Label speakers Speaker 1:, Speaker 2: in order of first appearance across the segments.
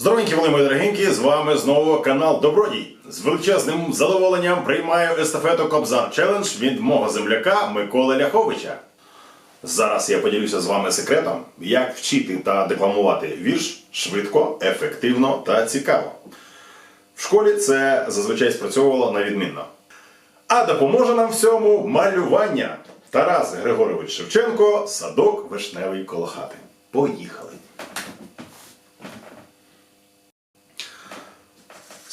Speaker 1: Здоровенькі були мої дорогенькі, з вами знову канал Добродій. З величезним задоволенням приймаю естафету Кобзар Челендж від мого земляка Миколи Ляховича. Зараз я поділюся з вами секретом, як вчити та декламувати вірш швидко, ефективно та цікаво. В школі це зазвичай спрацьовувало на відмінно. А допоможе нам всьому малювання. Тарас Григорович Шевченко, садок вишневий коло хати. Поїхали.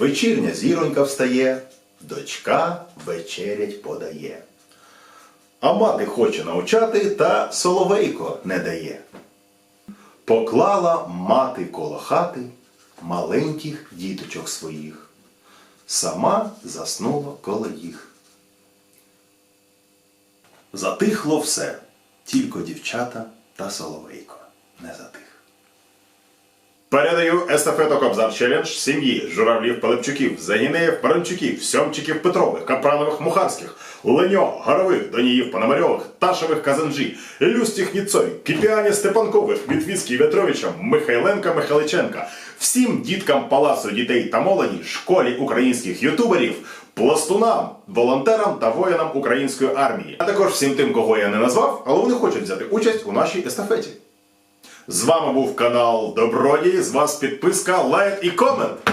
Speaker 1: Вечірня зіронька встає, дочка вечерять подає. А мати хоче навчати, та соловейко не дає. Поклала мати коло хати маленьких діточок своїх. Сама заснула коло їх. Затихло все, тільки дівчата та соловейко не затих. Передаю естафету Кобзар Челендж сім'ї Журавлів Пилипчуків, Загінеїв Паранчуків, Сьомчиків Петрових, Капранових Мухарських, Леньо, Горових, Доніїв Пономарьових, Ташевих Казанжі, Люстіх Ніцой, Кіпіані Степанкових, Вітвіцький Вятровича, Михайленка Михайличенка, всім діткам Палацу дітей та молоді, школі українських ютуберів, пластунам, волонтерам та воїнам української армії, а також всім тим, кого я не назвав, але вони хочуть взяти участь у нашій естафеті. З вами був канал Добродій. З вас підписка, лайк і комент.